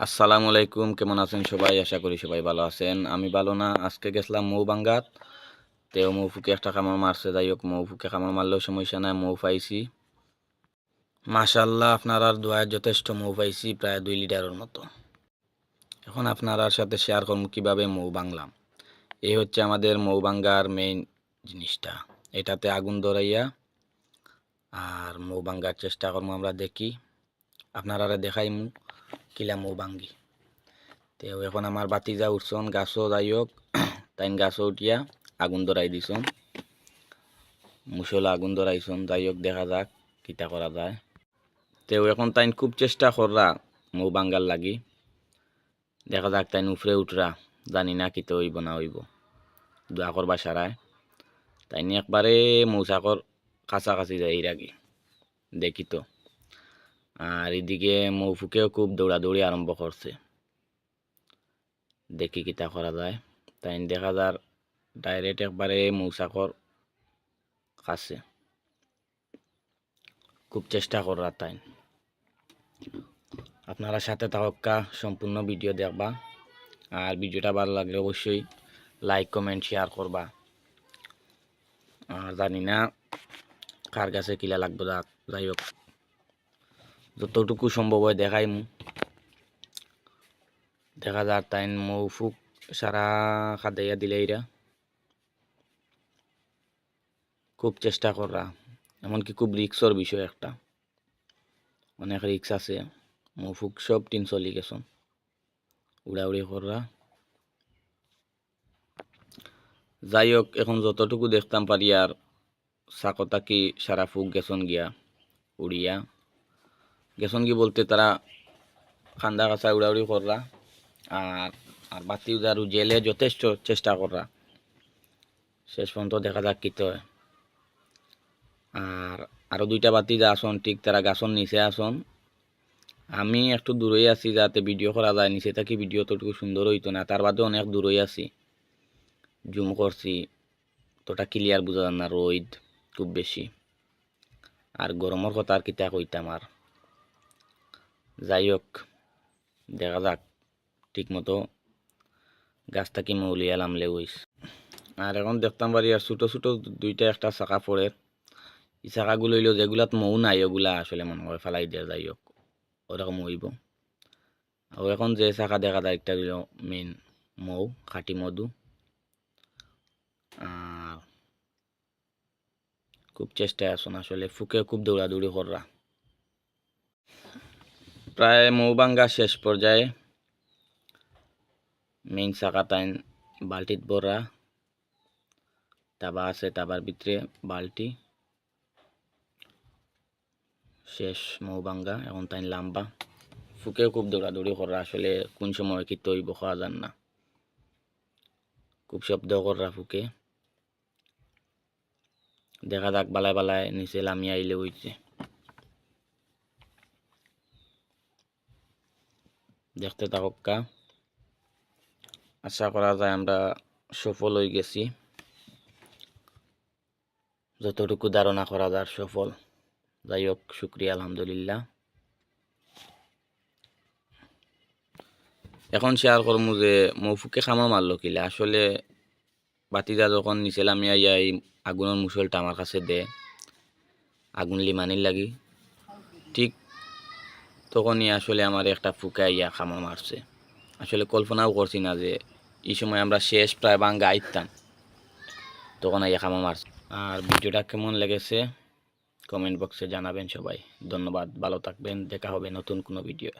আসসালামু আলাইকুম, কেমন আছেন সবাই? আশা করি সবাই ভালো আছেন। আমি ভালো না, আজকে গেছিলাম তেও মৌ ফুকে একটা কামড় মারছে, যাই হোক, মৌ ফুকে কামড় মারলেও সমস্যা নাই, মৌ পাইছি। মাশাল্লাহ আপনার দোয়ায় যথেষ্ট মৌ পাইছি, প্রায় দুই লিটারের মতো। এখন আপনার সাথে শেয়ার করব কীভাবে মৌ বাংলাম এই হচ্ছে আমাদের মৌ বাঙ্গার মেইন জিনিসটা। এটাতে আগুন ধরাইয়া আর মৌ বাঙ্গার চেষ্টা করব আমরা দেখি। আপনারা দেখাইমু। কিলা মৌ বাঙ্গি। তো এখন আমার বাতিজা উঠছন গাছও যাই হোক তাইন গাছও উঠিয়া আগুন ধরাই দিছন। মুসল আগুন ধরাইছন যাই হোক দেখা যাক, কিতা করা যায়। তো এখন তাইন খুব চেষ্টা কররা মৌ বাঙ্গার লাগি। দেখা যাক তাইন উফরে উঠরা জানি না কিতে হইব না হইব। দোয়া করবা সারায় তাইনি একবারে মৌচাকর কাছাকাছি যাই রাগি দেখি তো। আর এদিকে মৌফুকেও খুব দৌড়াদৌড়ি আরম্ভ করছে। দেখি কিতা করা যায়। তাই দেখা যার ডাইরেক্ট একবারে মৌচাকর কাছে। খুব চেষ্টা করা তাই আপনারা সাথে থাকা সম্পূর্ণ ভিডিও দেখবা। আর ভিডিওটা ভালো লাগলে অবশ্যই লাইক কমেন্ট শেয়ার করবা। আর জানি না কার কাছে কিলা লাগবে যাই হোক। যতটুকু সম্ভব হয় দেখাই মু। দেখা যাক তাই মৌফুক সারা খাদাইয়া দিলে এরা খুব চেষ্টা করা এমনকি খুব রিক্সর বিষয় একটা। অনেক রিক্স আছে মৌফুক সব টিন চলি গেছন উড়াউড়ি করা যাই হোক এখন যতটুকু দেখতাম পারি আর সাকতা কি সারা ফুক গেছন গিয়া, উড়িয়া। গেছন কি বলতে তারা খান্দা কাছা উড়াউড়ি কররা আর আর বাতি উদার জেলে যথেষ্ট চেষ্টা কররা শেষ পর্যন্ত দেখা যাক কিতে হয়। আর আরও দুইটা বাতি যা আসন ঠিক তারা গাছন নিচে আসন আমি একটু দূরেই আছি যাতে ভিডিও করা যায়, নিচে থাকি ভিডিও তোটুকু সুন্দর হইতো না তার বাদে অনেক দূরেই আছি। জুম করছি তোটা ক্লিয়ার বোঝা না রোদ খুব বেশি আর গরমের কথা আর কিতা কইতাম আর যাই হোক দেখা যাক ঠিক মতো গাছটা কি মৌলি এলাম লেগুইস আর এখন দেখতাম পারি আর ছোটো ছোটো দুইটা একটা চাকা পড়ে এই চাকাগুলো হইলেও যেগুলাত মৌ নাই, ওগুলা আসলে মনে হয় ফেলাই দেওয়া যাই হোক ওরকম হইব আর এখন যে চাকা দেখা যায়, একটা হইল মেন মৌ, খাটি মধু আর খুব চেষ্টায় আসুন আসলে, ফুকে খুব দৌড়াদৌড়ি কররা প্রায় মৌবাঙ্গা শেষ পর্যায়ে মেইন চাকা তাইন বালতিত ভরা তাবা আছে তাবার ভিতরে বালতি শেষ মৌবাঙ্গা এখন তাইন লাম্বা। ফুকে খুব দৌড়াদৌড়ি করা, আসলে কোন সময় কি তৈব খাওয়া যান না। খুব শব্দ করা ফুকে। দেখা যাক বালায় বালায় নিচে লামি আইলে হইছে। দেখতে থাকা আশা করা যায় আমরা সফল হয়ে গেছি। যতটুকু ধারণা করা যায় সফল। যাই হোক, শুক্রিয়া, আলহামদুলিল্লাহ। এখন শেয়ার করব যে মৌফুকে খামা মারলো কিলে। আসলে বাতিজা যখন নিচে লামি আইয়া এই আগুনের মুসলটা আমার কাছে দে। আগুন লিমানির লাগি। ঠিক তখনই আসলে আমার একটা ফুকা ইয়া খামা মারছে। আসলে কল্পনাও করছি না যে এই সময় আমরা শেষ প্রায় বাঙ্গা আইতাম তখন ইয়া খামা মারছে। আর ভিডিওটা কেমন লেগেছে? কমেন্ট বক্সে জানাবেন সবাই। ধন্যবাদ। ভালো থাকবেন। দেখা হবে নতুন কোনো ভিডিও